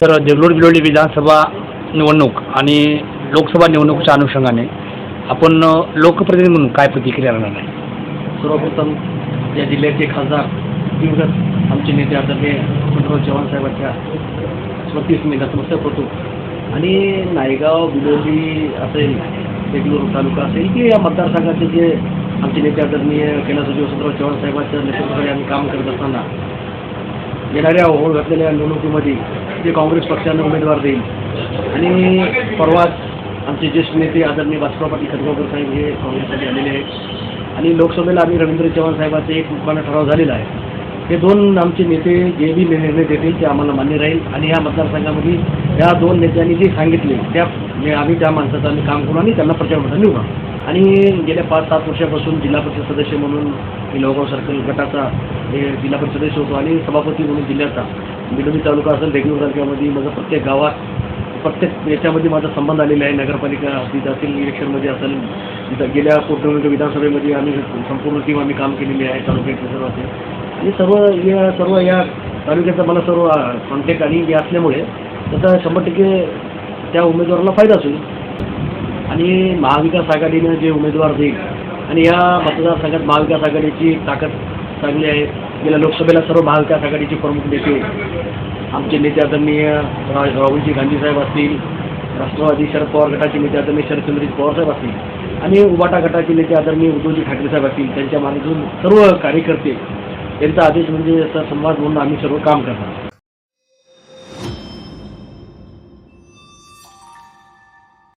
तर देवलोर बिलोली विधानसभा निवडणूक आणि लोकसभा निवडणुकीच्या अनुषंगाने आपण लोकप्रतिनिधी म्हणून काय प्रतिक्रिया राहणार आहे? सर्वप्रथम या जिल्ह्याचे खासदार दिवंगत आमचे नेते आदरणीय पंतप्रधान चव्हाण साहेबांच्या स्मृतीस मी नतमस्तक होतो आणि नायगाव बिलोली असेल देगलूर तालुका असेल की या मतदारसंघाचे जे आमचे नेते आदरणीय कैलासजी वसंतराव चव्हाण साहेबांच्या नेतृत्वाखाली आम्ही काम करत असताना येणाऱ्या होळ घातलेल्या निवडणुकीमध्ये ते काँग्रेस पक्षानं उमेदवार देईल. आणि परवाच आमचे ज्येष्ठ नेते आदरणीय बासुराव पाटील खतगावकर साहेब हे काँग्रेससाठी आलेले आहेत. आणि लोकसभेला आम्ही रवींद्र चव्हाण साहेबांचे एक मुख्यमान ठराव झालेला आहे. हे दोन आमचे नेते जे बी निर्णय देतील ते आम्हाला मान्य राहील. आणि या मतदारसंघामध्ये या दोन नेत्यांनी जे सांगितले त्या म्हणजे आम्ही त्या माणसाचं आम्ही काम करू आणि त्यांना प्रचार म्हणून निवडा. आणि गेल्या पाच सात वर्षापासून जिल्हा परिषद सदस्य म्हणून मी लोहगाव सर्कल गटाचा हे जिल्हा परिषद सदस्य होतो आणि सभापती म्हणून जिल्ह्याचा. बिलोली तालुका असेल देगलूर तालुक्यामध्ये माझं प्रत्येक गावात प्रत्येक याच्यामध्ये माझा संबंध आलेला आहे. नगरपालिका हद्दीत असेल इलेक्शनमध्ये असेल गेल्या पोटनिवडणूक विधानसभेमध्ये आम्ही संपूर्ण टीम आम्ही काम केलेली आहे तालुक्याच्या सर्व असेल. आणि सर्व या सर्व या तालुक्याचा मला सर्व कॉन्टॅक्ट आणि हे असल्यामुळे त्याचा शंभर टक्के त्या उमेदवाराला फायदाच होईल. आणि महाविकास आघाडीनं जे उमेदवार देईल आणि या मतदारसंघात महाविकास आघाडीची ताकद चांगली आहे. गेल्या लोकसभेला सर्व महाविकास आघाडीचे प्रमुख नेते आमचे नेते आदरणीय राहुलजी गांधी साहेब असतील राष्ट्रवादी शरद पवार गटाचे नेते आदरणीय शरदचंद्रजी पवार साहेब असतील आणि उबाटा गटाचे नेते आदरणीय उद्धवजी ठाकरे साहेब असतील त्यांच्या मार्गातून सर्व कार्यकर्ते त्यांचा आदेश म्हणजे असा संवाद म्हणून आम्ही सर्व काम करणार.